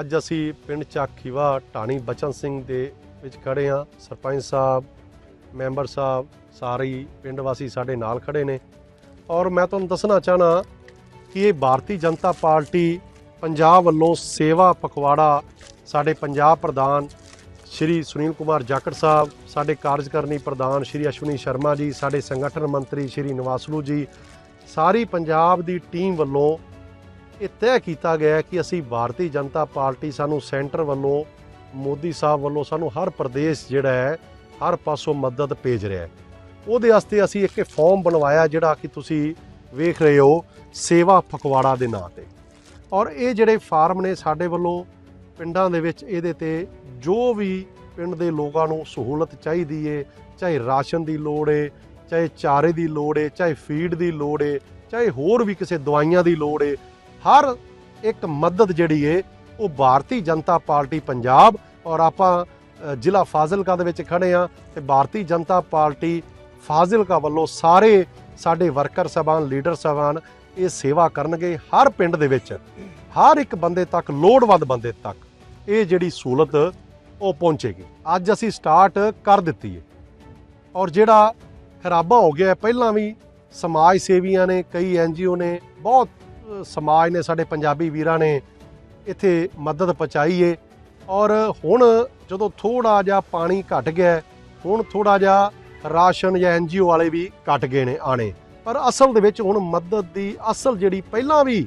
ਅੱਜ ਅਸੀਂ ਪਿੰਡ ਚਾਖੀਵਾ ਢਾਣੀ ਬਚਨ ਸਿੰਘ ਦੇ ਵਿੱਚ ਖੜੇ ਹਾਂ। ਸਰਪੰਚ ਸਾਹਿਬ, ਮੈਂਬਰ ਸਾਹਿਬ, ਸਾਰੇ ਹੀ ਪਿੰਡ ਵਾਸੀ ਸਾਡੇ ਨਾਲ ਖੜੇ ਨੇ। ਔਰ ਮੈਂ ਤੁਹਾਨੂੰ ਦੱਸਣਾ ਚਾਹਨਾ ਕਿ ਇਹ ਭਾਰਤੀ ਜਨਤਾ ਪਾਰਟੀ ਪੰਜਾਬ ਵੱਲੋਂ ਸੇਵਾ ਪਖਵਾੜਾ ਸਾਡੇ ਪੰਜਾਬ ਪ੍ਰਧਾਨ ਸ਼੍ਰੀ ਸੁਨੀਲ ਕੁਮਾਰ ਜਾਖੜ ਸਾਹਿਬ, ਸਾਡੇ ਕਾਰਜਕਾਰਨੀ ਪ੍ਰਧਾਨ ਸ਼੍ਰੀ ਅਸ਼ਵਨੀ ਸ਼ਰਮਾ ਜੀ, ਸਾਡੇ ਸੰਗਠਨ ਮੰਤਰੀ ਸ਼੍ਰੀ ਨਵਾਸਲੂ ਜੀ, ਸਾਰੀ ਪੰਜਾਬ ਦੀ ਟੀਮ ਵੱਲੋਂ ਇਹ ਤੈਅ ਕੀਤਾ ਗਿਆ ਕਿ ਅਸੀਂ ਭਾਰਤੀ ਜਨਤਾ ਪਾਰਟੀ ਸਾਨੂੰ ਸੈਂਟਰ ਵੱਲੋਂ, ਮੋਦੀ ਸਾਹਿਬ ਵੱਲੋਂ ਸਾਨੂੰ ਹਰ ਪ੍ਰਦੇਸ਼ ਜਿਹੜਾ ਹੈ, ਹਰ ਪਾਸੋਂ ਮਦਦ ਭੇਜ ਰਿਹਾ ਹੈ। ਉਹਦੇ ਵਾਸਤੇ ਅਸੀਂ ਇੱਕ ਫਾਰਮ ਬਣਵਾਇਆ ਜਿਹੜਾ ਕਿ ਤੁਸੀਂ ਵੇਖ ਰਹੇ ਹੋ, ਸੇਵਾ ਫਕਵਾੜਾ ਦੇ ਨਾਂ ਤੇ। ਔਰ ਇਹ ਜਿਹੜੇ ਫਾਰਮ ਨੇ ਸਾਡੇ ਵੱਲੋਂ ਪਿੰਡਾਂ ਦੇ ਵਿੱਚ ਇਹਦੇ ਤੇ ਜੋ ਵੀ ਪਿੰਡ ਦੇ ਲੋਕਾਂ ਨੂੰ ਸਹੂਲਤ ਚਾਹੀਦੀ ਏ, ਚਾਹੇ ਰਾਸ਼ਨ ਦੀ ਲੋੜ ਏ, ਚਾਹੇ ਚਾਰੇ ਦੀ ਲੋੜ ਏ, ਚਾਹੇ ਫੀਡ ਦੀ ਲੋੜ ਏ, ਚਾਹੇ ਹੋਰ ਵੀ ਕਿਸੇ ਦਵਾਈਆਂ ਦੀ ਲੋੜ ਏ ਹਰ ਇੱਕ ਮਦਦ ਜਿਹੜੀ ਏ, ਉਹ ਭਾਰਤੀ ਜਨਤਾ ਪਾਰਟੀ ਪੰਜਾਬ ਔਰ ਆਪਾਂ ਜ਼ਿਲ੍ਹਾ ਫਾਜ਼ਿਲਕਾ ਦੇ ਵਿੱਚ ਖੜੇ ਆ ਤੇ ਭਾਰਤੀ ਜਨਤਾ ਪਾਰਟੀ ਫਾਜ਼ਿਲਕਾ ਵੱਲੋਂ ਸਾਰੇ ਸਾਡੇ ਵਰਕਰ ਸਭਾਨ ਲੀਡਰ ਸਭਾਨ ਇਹ ਸੇਵਾ ਕਰਨਗੇ ਹਰ ਪਿੰਡ ਦੇ ਵਿੱਚ। ਹਰ ਇੱਕ ਬੰਦੇ ਤੱਕ, ਲੋੜਵੰਦ ਬੰਦੇ ਤੱਕ ਇਹ ਜਿਹੜੀ ਸਹੂਲਤ, ਉਹ ਪਹੁੰਚੇਗੀ। ਅੱਜ ਅਸੀਂ ਸਟਾਰਟ ਕਰ ਦਿੱਤੀ ਹੈ ਔਰ ਜਿਹੜਾ ਖਰਾਬਾ ਹੋ ਗਿਆ, ਪਹਿਲਾਂ ਵੀ ਸਮਾਜ ਸੇਵੀਆਂ ਨੇ, ਕਈ ਐਨਜੀਓ ਨੇ ਬਹੁਤ ਸਮਾਜ ਨੇ ਸਾਡੇ ਪੰਜਾਬੀ ਵੀਰਾਂ ਨੇ ਇੱਥੇ ਮਦਦ ਪਹੁੰਚਾਈ ਏ। ਔਰ ਹੁਣ ਜਦੋਂ ਥੋੜਾ ਜਿਹਾ ਪਾਣੀ ਘਟ ਗਿਆ ਹੁਣ ਥੋੜਾ ਜਿਹਾ ਰਾਸ਼ਨ ਜਾਂ ਐਨਜੀਓ ਵਾਲੇ ਵੀ ਘਟ ਗਏ ਨੇ ਆਣੇ ਪਰ ਅਸਲ ਦੇ ਵਿੱਚ ਹੁਣ ਮਦਦ ਦੀ ਅਸਲ ਜਿਹੜੀ ਪਹਿਲਾਂ ਵੀ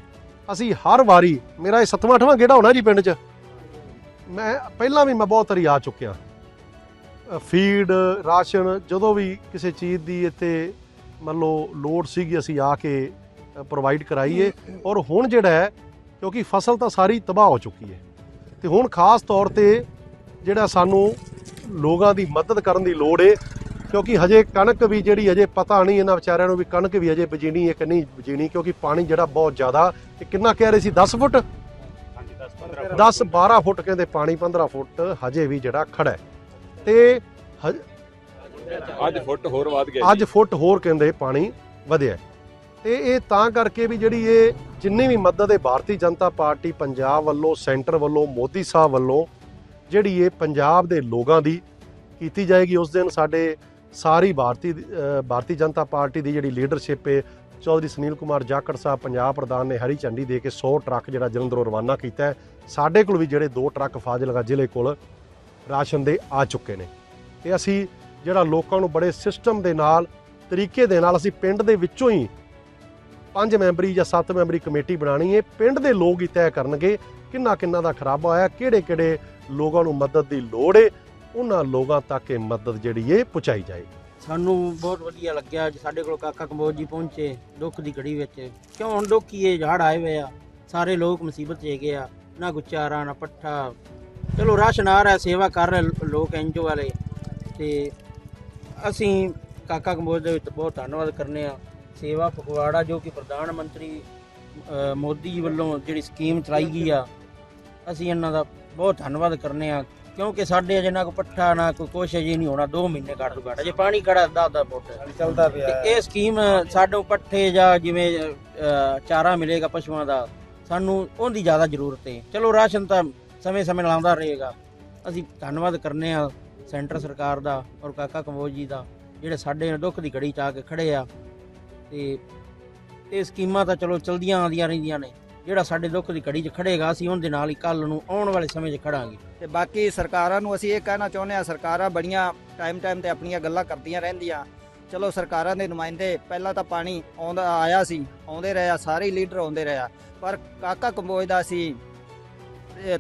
ਅਸੀਂ ਹਰ ਵਾਰੀ, ਮੇਰਾ ਇਹ ਸੱਤਵਾਂ ਅੱਠਵਾਂ ਗੇੜਾ ਹੋਣਾ ਜੀ ਪਿੰਡ 'ਚ? ਮੈਂ ਪਹਿਲਾਂ ਵੀ ਮੈਂ ਬਹੁਤ ਵਾਰੀ ਆ ਚੁੱਕਿਆ। ਫੀਡ, ਰਾਸ਼ਨ, ਜਦੋਂ ਵੀ ਕਿਸੇ ਚੀਜ਼ ਦੀ ਇੱਥੇ ਮੰਨ ਲਓ ਲੋੜ ਸੀਗੀ ਅਸੀਂ ਆ ਕੇ ਪ੍ਰੋਵਾਈਡ ਕਰਾਈਏ ਔਰ ਹੁਣ ਜਿਹੜਾ ਹੈ ਕਿਉਂਕਿ ਫਸਲ ਤਾਂ ਸਾਰੀ ਤਬਾਹ ਹੋ ਚੁੱਕੀ ਹੈ ਤੇ ਹੁਣ ਖਾਸ ਤੌਰ ਤੇ ਜਿਹੜਾ ਸਾਨੂੰ ਲੋਕਾਂ ਦੀ ਮਦਦ ਕਰਨ ਦੀ ਲੋੜ ਏ ਕਿਉਂਕਿ ਹਜੇ ਕਣਕ ਵੀ ਜਿਹੜੀ ਹਜੇ ਪਤਾ ਨਹੀਂ ਇਹਨਾਂ ਵਿਚਾਰਿਆਂ ਨੂੰ ਵੀ ਕਣਕ ਵੀ ਹਜੇ ਬਜੀਣੀ ਹੈ ਕਿ ਨਹੀਂ ਬਜੀਣੀ ਕਿਉਂਕਿ ਪਾਣੀ ਜਿਹੜਾ ਬਹੁਤ ਜ਼ਿਆਦਾ ਇਹ ਕਿੰਨਾ ਕਹਿ ਰਹੇ ਸੀ 10 ਫੁੱਟ? 10 12 ਫੁੱਟ। ਕਹਿੰਦੇ ਪਾਣੀ 15 ਫੁੱਟ ਹਜੇ ਵੀ ਜਿਹੜਾ ਖੜਾ ਹੈ। ਤੇ ਅੱਜ ਫੁੱਟ ਹੋਰ ਵੱਧ ਗਿਆ ਅੱਜ ਫੁੱਟ ਹੋਰ ਕਹਿੰਦੇ ਪਾਣੀ ਵਧਿਆ। ਤੇ ਇਹ ਤਾਂ ਕਰਕੇ ਵੀ ਜਿਹੜੀ ਇਹ ਜਿੰਨੀ ਵੀ ਮਦਦ ਹੈ ਭਾਰਤੀ ਜਨਤਾ ਪਾਰਟੀ ਪੰਜਾਬ ਵੱਲੋਂ, ਸੈਂਟਰ ਵੱਲੋਂ, ਮੋਦੀ ਸਾਹਿਬ ਵੱਲੋਂ ਜਿਹੜੀ ਇਹ ਪੰਜਾਬ ਦੇ ਲੋਕਾਂ ਦੀ ਕੀਤੀ ਜਾਏਗੀ, ਉਸ ਦਿਨ ਸਾਡੇ ਸਾਰੀ ਭਾਰਤੀ ਭਾਰਤੀ ਜਨਤਾ ਪਾਰਟੀ ਦੀ ਜਿਹੜੀ ਲੀਡਰਸ਼ਿਪ ਹੈ, ਚੌਧਰੀ ਸੁਨੀਲ ਕੁਮਾਰ ਜਾਖੜ ਸਾਹਿਬ ਪੰਜਾਬ ਪ੍ਰਧਾਨ ਨੇ ਹਰੀ ਝੰਡੀ ਦੇ ਕੇ 100 ਟਰੱਕ ਜਿਹੜਾ ਜਲੰਧਰੋਂ ਰਵਾਨਾ ਕੀਤਾ ਸਾਡੇ ਕੋਲ ਵੀ ਜਿਹੜੇ ਦੋ ਟਰੱਕ ਫਾਜ਼ਿਲਕਾ ਜ਼ਿਲ੍ਹੇ ਕੋਲ ਰਾਸ਼ਨ ਦੇ ਆ ਚੁੱਕੇ ਨੇ। ਤੇ ਅਸੀਂ ਜਿਹੜਾ ਲੋਕਾਂ ਨੂੰ ਬੜੇ ਸਿਸਟਮ ਦੇ ਨਾਲ, ਤਰੀਕੇ ਦੇ ਨਾਲ ਅਸੀਂ ਪਿੰਡ ਦੇ ਵਿੱਚੋਂ ਹੀ ਪੰਜ ਮੈਂਬਰੀ ਜਾਂ ਸੱਤ ਮੈਂਬਰੀ ਕਮੇਟੀ ਬਣਾਣੀ ਹੈ। ਪਿੰਡ ਦੇ ਲੋਕ ਹੀ ਤੈਅ ਕਰਨਗੇ, ਕਿੰਨਾ ਕਿੰਨਾ ਦਾ ਖਰਾਬਾ ਹੋਇਆ, ਕਿਹੜੇ ਕਿਹੜੇ ਲੋਕਾਂ ਨੂੰ ਮਦਦ ਦੀ ਲੋੜ ਹੈ ਉਹਨਾਂ ਲੋਕਾਂ ਤੱਕ ਇਹ ਮਦਦ ਜਿਹੜੀ ਹੈ ਪਹੁੰਚਾਈ ਜਾਏਗੀ। ਸਾਨੂੰ ਬਹੁਤ ਵਧੀਆ ਲੱਗਿਆ ਅੱਜ ਸਾਡੇ ਕੋਲ ਕਾਕਾ ਕੰਬੋਜ ਜੀ ਪਹੁੰਚੇ, ਦੁੱਖ ਦੀ ਘੜੀ ਵਿੱਚ। ਕਿਉਂ ਹੁਣ ਦੁੱਖ ਹੀ ਇਹ ਝਾੜ ਆਏ ਹੋਏ ਆ। ਸਾਰੇ ਲੋਕ ਮੁਸੀਬਤ 'ਚ ਹੈਗੇ ਆ, ਨਾ ਗੁਚਾਰਾ ਨਾ ਪੱਠਾ। ਚਲੋ ਰਾਸ਼ਨ ਆ ਰਿਹਾ ਸੇਵਾ ਕਰ ਰਹੇ ਲੋ- ਲੋਕ ਐਨਜੋ ਵਾਲੇ। ਤੇ ਅਸੀਂ ਕਾਕਾ ਕੰਬੋਜ ਦੇ ਵਿੱਚ ਬਹੁਤ ਧੰਨਵਾਦ ਕਰਨੇ ਆ। ਸੇਵਾ ਫਗਵਾੜਾ ਜੋ ਕਿ ਪ੍ਰਧਾਨ ਮੰਤਰੀ ਮੋਦੀ ਜੀ ਵੱਲੋਂ ਜਿਹੜੀ ਸਕੀਮ ਚਲਾਈ ਗਈ ਆ ਅਸੀਂ ਇਹਨਾਂ ਦਾ ਬਹੁਤ ਧੰਨਵਾਦ ਕਰਨੇ ਆ ਕਿਉਂਕਿ ਸਾਡੇ ਅਜੇ ਨਾ ਕੋਈ ਪੱਠਾ ਨਾ ਕੋਈ ਕੁਛ ਅਜੇ ਨਹੀਂ ਹੋਣਾ 2 ਮਹੀਨੇ ਘੱਟ ਤੋਂ ਘੱਟ ਅਜੇ ਪਾਣੀ ਖੜਾ 10 10 ਫੁੱਟ। ਚੱਲਦਾ ਤੇ ਇਹ ਸਕੀਮ ਸਾਨੂੰ ਪੱਠੇ ਜਾਂ ਜਿਵੇਂ ਚਾਰਾ ਮਿਲੇਗਾ ਪਸ਼ੂਆਂ ਦਾ ਸਾਨੂੰ ਉਹਦੀ ਜ਼ਿਆਦਾ ਜ਼ਰੂਰਤ ਹੈ। ਚਲੋ ਰਾਸ਼ਨ ਤਾਂ ਸਮੇਂ-ਸਮੇਂ ਨਾਲ ਆਉਂਦਾ ਰਹੇਗਾ। ਅਸੀਂ ਧੰਨਵਾਦ ਕਰਨੇ ਆ ਸੈਂਟਰ ਸਰਕਾਰ ਦਾ ਔਰ ਕਾਕਾ ਕੰਬੋਜ ਜੀ ਦਾ ਜਿਹੜੇ ਸਾਡੇ ਦੁੱਖ ਦੀ ਘੜੀ ਚ ਆ ਕੇ ਖੜੇ ਆ। ਤੇ ਇਹ ਸਕੀਮਾਂ ਤਾਂ ਚਲੋ ਚਲਦੀਆਂ ਆਉਂਦੀਆਂ ਰਹਿੰਦੀਆਂ ਨੇ। ਜਿਹੜਾ ਸਾਡੇ ਦੁੱਖ ਦੀ ਘੜੀ 'ਚ ਖੜੇਗਾ, ਅਸੀਂ ਉਹਦੇ ਨਾਲ ਹੀ ਕੱਲ ਨੂੰ ਆਉਣ ਵਾਲੇ ਸਮੇਂ 'ਚ ਖੜਾਂਗੇ। ਤੇ ਬਾਕੀ ਸਰਕਾਰਾਂ ਨੂੰ ਅਸੀਂ ਇਹ ਕਹਿਣਾ ਚਾਹੁੰਦੇ ਆ ਸਰਕਾਰਾਂ ਬੜੀਆਂ ਟਾਈਮ ਟਾਈਮ ਤੇ ਆਪਣੀਆਂ ਗੱਲਾਂ ਕਰਦੀਆਂ ਰਹਿੰਦੀਆਂ। ਚਲੋ ਸਰਕਾਰਾਂ ਦੇ ਨੁਮਾਇੰਦੇ, ਪਹਿਲਾਂ ਤਾਂ ਪਾਣੀ ਆਉਂਦਾ, ਆਇਆ ਸੀ, ਆਉਂਦੇ ਰਹੇ ਆ ਸਾਰੇ ਲੀਡਰ ਆਉਂਦੇ ਰਹੇ। ਆ ਪਰ ਕਾਕਾ ਕੰਬੋਜ ਦਾ ਅਸੀਂ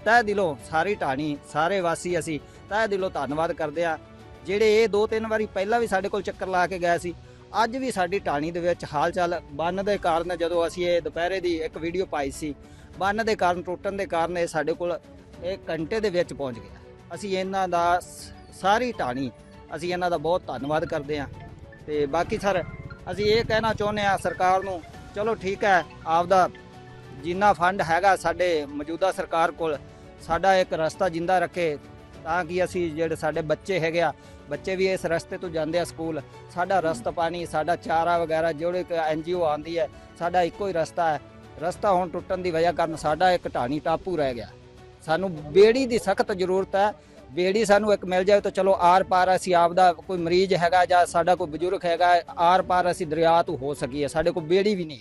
ਤਹਿ ਦਿਲੋਂ ਸਾਰੀ ਢਾਣੀ, ਸਾਰੇ ਵਾਸੀ ਅਸੀਂ ਤਹਿ ਦਿਲੋਂ ਧੰਨਵਾਦ ਕਰਦੇ ਆ ਜਿਹੜੇ ਇਹ ਦੋ ਤਿੰਨ ਵਾਰੀ ਪਹਿਲਾਂ ਵੀ ਸਾਡੇ ਕੋਲ ਚੱਕਰ ਲਾ ਕੇ ਗਏ ਸੀ ਅੱਜ ਵੀ ਸਾਡੀ ਢਾਣੀ ਦੇ ਵਿੱਚ ਹਾਲ ਚਾਲ ਬੰਨ ਦੇ ਕਾਰਨ ਜਦੋਂ ਅਸੀਂ ਇਹ ਦੁਪਹਿਰੇ ਦੀ ਇੱਕ ਵੀਡੀਓ ਪਾਈ ਸੀ, ਬੰਨ ਦੇ ਕਾਰਨ ਟੁੱਟਣ ਦੇ ਕਾਰਨ ਇਹ ਸਾਡੇ ਕੋਲ ਇਹ ਘੰਟੇ ਦੇ ਵਿੱਚ ਪਹੁੰਚ ਗਿਆ। ਅਸੀਂ ਇਹਨਾਂ ਦਾ ਸਾਰੀ ਢਾਣੀ ਅਸੀਂ ਇਹਨਾਂ ਦਾ ਬਹੁਤ ਧੰਨਵਾਦ ਕਰਦੇ ਹਾਂ। ਤੇ ਬਾਕੀ ਸਰ, ਅਸੀਂ ਇਹ ਕਹਿਣਾ ਚਾਹੁੰਦੇ ਹਾਂ ਸਰਕਾਰ ਨੂੰ, ਚਲੋ ਠੀਕ ਹੈ, ਆਪਦਾ ਜਿੰਨਾ ਫੰਡ ਹੈਗਾ ਸਾਡੇ ਮੌਜੂਦਾ ਸਰਕਾਰ ਕੋਲ, ਸਾਡਾ ਇੱਕ ਰਸਤਾ ਜਿੰਦਾ ਰੱਖੇ ਤਾਂ ਕਿ ਅਸੀਂ ਜਿਹੜੇ ਸਾਡੇ ਬੱਚੇ ਹੈਗੇ ਆ ਬੱਚੇ ਵੀ ਇਸ ਰਸਤੇ ਤੋਂ ਜਾਂਦੇ ਆ ਸਕੂਲ। ਸਾਡਾ ਰਸਤਾ ਪਾਣੀ, ਸਾਡਾ ਚਾਰਾ ਵਗੈਰਾ, ਜਿਹੜੇ ਕਿ ਐਨਜੀਓ ਆਂਦੀ ਹੈ, ਸਾਡਾ ਇੱਕੋ ਹੀ ਰਸਤਾ ਹੈ। ਰਸਤਾ ਹੁਣ ਟੁੱਟਣ ਦੀ ਵਜ੍ਹਾ ਕਾਰਨ ਸਾਡਾ ਇੱਕ ਢਾਣੀ ਟਾਪੂ ਰਹਿ ਗਿਆ। ਸਾਨੂੰ ਬੇੜੀ ਦੀ ਸਖਤ ਜ਼ਰੂਰਤ ਹੈ। ਬੇੜੀ ਸਾਨੂੰ ਇੱਕ ਮਿਲ ਜਾਵੇ ਤਾਂ ਚਲੋ ਆਰ ਪਾਰ ਅਸੀਂ ਆਪਦਾ ਕੋਈ ਮਰੀਜ਼ ਹੈਗਾ ਜਾਂ ਸਾਡਾ ਕੋਈ ਬਜ਼ੁਰਗ ਹੈਗਾ, ਆਰ ਪਾਰ ਅਸੀਂ ਦਰਿਆ ਤੋਂ ਹੋ ਸਕੀਏ। ਸਾਡੇ ਕੋਲ ਬੇੜੀ ਵੀ ਨਹੀਂ